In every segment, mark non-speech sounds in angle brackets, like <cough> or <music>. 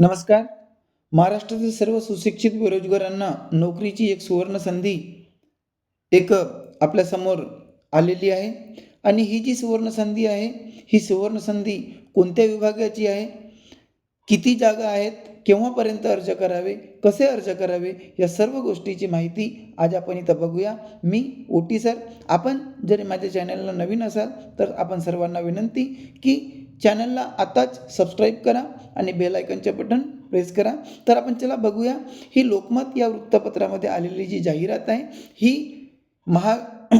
नमस्कार. महाराष्ट्रातील सर्व सुशिक्षित बेरोजगारांना नोकरीची एक सुवर्ण संधी एक आपल्यासमोर आलेली आहे. आणि ही जी सुवर्ण संधी आहे ही सुवर्ण संधी कोणत्या विभागाची आहे? किती जागा आहेत? केव्हापर्यंत अर्ज करावे? कसे अर्ज करावे? या सर्व गोष्टीची माहिती आज आपण इथं बघूया. मी ओ टी सर. आपण जरी माझ्या चॅनलला नवीन असाल तर आपण सर्वांना विनंती की चॅनलला आताच सबस्क्राईब करा आणि बेल आयकनचे बटन प्रेस करा. तर आपण चला बघूया ही लोकमत या वृत्तपत्रामध्ये आलेली जी जाहिरात आहे ही महा <clears throat>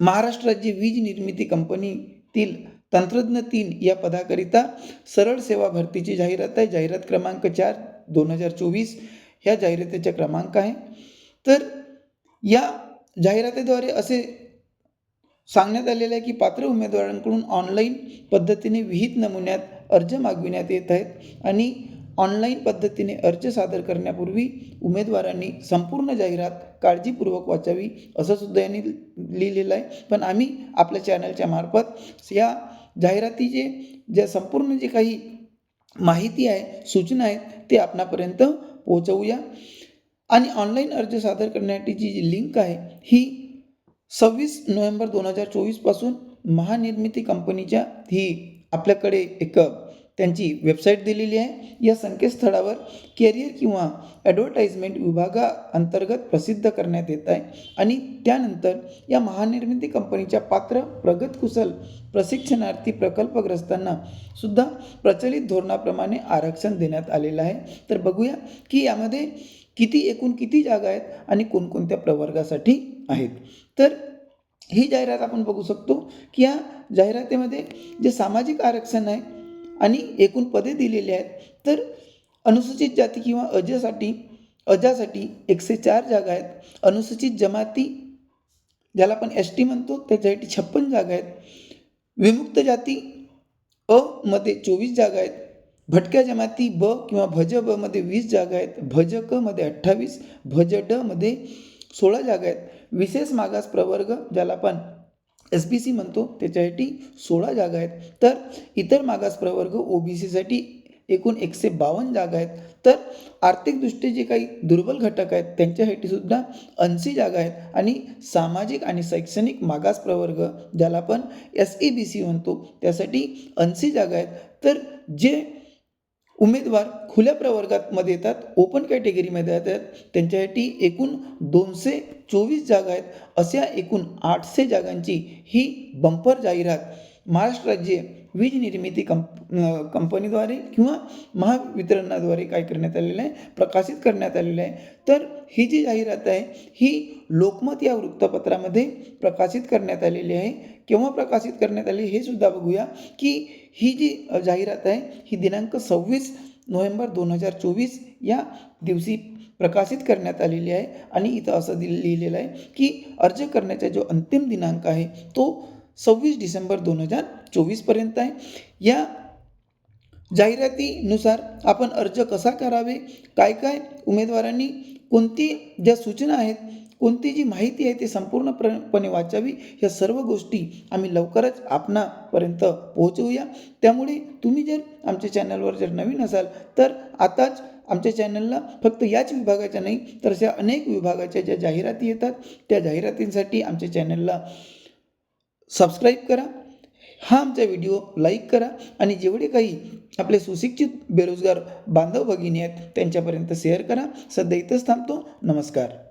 महाराष्ट्र राज्य वीज निर्मिती कंपनीतील तंत्रज्ञ तीन या पदाकरिता सरळ सेवा भरतीची जाहिरात आहे. जाहिरात क्रमांक चार दोन हजार चोवीस ह्या जाहिरातीचा क्रमांक आहे. तर या जाहिरातीद्वारे असे सांगण्यात आलेलं आहे की पात्र उमेदवारांकडून ऑनलाईन पद्धतीने विहित नमुन्यात अर्ज मागविण्यात येत आहेत आणि ऑनलाईन पद्धतीने अर्ज सादर करण्यापूर्वी उमेदवारांनी संपूर्ण जाहिरात काळजीपूर्वक वाचावी असं सुद्धा यांनी लिहिलेलं आहे. पण आम्ही आपल्या चॅनलच्या मार्फत या जाहिरातीचे ज्या संपूर्ण जे काही माहिती आहे सूचना आहेत ते आपणापर्यंत पोहोचवूया. आणि ऑनलाईन अर्ज सादर करण्यासाठीची जी लिंक आहे ही सव्वीस नोव्हेंबर दोन हजार चोवीसपासून महानिर्मिती कंपनीच्या ही आपल्याकडे एक त्यांची वेबसाईट दिलेली आहे. या संकेतस्थळावर कॅरियर किंवा ॲडव्हर्टाइजमेंट विभागाअंतर्गत प्रसिद्ध करण्यात येत आहे. आणि त्यानंतर या महानिर्मिती कंपनीच्या पात्र प्रगतकुशल प्रशिक्षणार्थी प्रकल्पग्रस्तांना सुद्धा प्रचलित धोरणाप्रमाणे आरक्षण देण्यात आलेलं आहे. तर बघूया की यामध्ये किती एकूण किती जागा आहेत आणि कोणकोणत्या प्रवर्गासाठी आहेत. तर ही जाहिरात आपण बघू शकतो की या जाहिरातीमध्ये जे सामाजिक आरक्षण आहे आणि एकूण पदे दिलेली आहेत. तर अनुसूचित जाती किंवा अजसाठी अजासाठी एकशे चार जागा आहेत. अनुसूचित जमाती ज्याला आपण एस टी म्हणतो त्याच्यासाठी छप्पन जागा आहेत. विमुक्त जाती अ मध्ये चोवीस जागा आहेत. भटक्या जमाती ब किंवा भज ब मध्ये वीस जागा आहेत. भज क मध्ये अठ्ठावीस भज ड मध्ये सोळा जागा आहेत. विशेष मागास प्रवर्ग ज्याला आपण एस बी सी म्हणतो त्याच्यासाठी सोळा जागा आहेत. तर इतर मागास प्रवर्ग ओ बी सीसाठी एकूण एकशे बावन्न जागा आहेत. तर आर्थिकदृष्ट्या जे काही दुर्बल घटक आहेत त्यांच्यासाठी सुद्धा ऐंशी जागा आहेत. आणि सामाजिक आणि शैक्षणिक मागास प्रवर्ग ज्याला आपण एस ई बी सी म्हणतो त्यासाठी ऐंशी जागा आहेत. तर जे उमेदवार खुल्या प्रवर्गातमध्ये येतात ओपन कॅटेगरीमध्ये येतात त्यांच्यासाठी एकूण दोनशे चोवीस जागा आहेत. अशा एकूण आठशे जागांची ही बंपर जाहिरात महाराष्ट्र राज्य वीज निर्मिती कंप कंपनीद्वारे किंवा महावितरणाद्वारे काय करण्यात आलेलं आहे प्रकाशित करण्यात आलेलं आहे. तर ही जी जाहिरात आहे ही लोकमत या वृत्तपत्रामध्ये प्रकाशित करण्यात आलेली आहे. केव्हा प्रकाशित करण्यात आली हे सुद्धा बघूया की ही जी जाहिरात आहे ही दिनांक सव्वीस नोव्हेंबर दोन हजार चोवीस या दिवशी प्रकाशित करण्यात आलेली आहे. आणि इथं असं दिल लिहिलेलं आहे की अर्ज करण्याचा जो अंतिम दिनांक आहे तो सव्वीस डिसेंबर दोन हजार चोवीसपर्यंत आहे. या जाहिरातीनुसार आपण अर्ज कसा करावे? काय काय उमेदवारांनी कोणती ज्या सूचना आहेत कोणती जी माहिती आहे ती संपूर्णपणे वाचावी? ह्या सर्व गोष्टी आम्ही लवकरच आपणापर्यंत पोहोचवूया. त्यामुळे तुम्ही जर आमच्या चॅनलवर जर नवीन असाल तर आताच आमच्या चॅनलला फक्त याच विभागाच्या नाही तर अशा अनेक विभागाच्या ज्या जाहिराती येतात त्या जाहिरातींसाठी आमच्या चॅनलला सबस्क्राईब करा. हा आमचा व्हिडिओ लाईक करा आणि जेवढे काही आपले सुशिक्षित बेरोजगार बांधव भगिनी आहेत त्यांच्यापर्यंत शेअर करा. सध्या इथंच थांबतो. नमस्कार.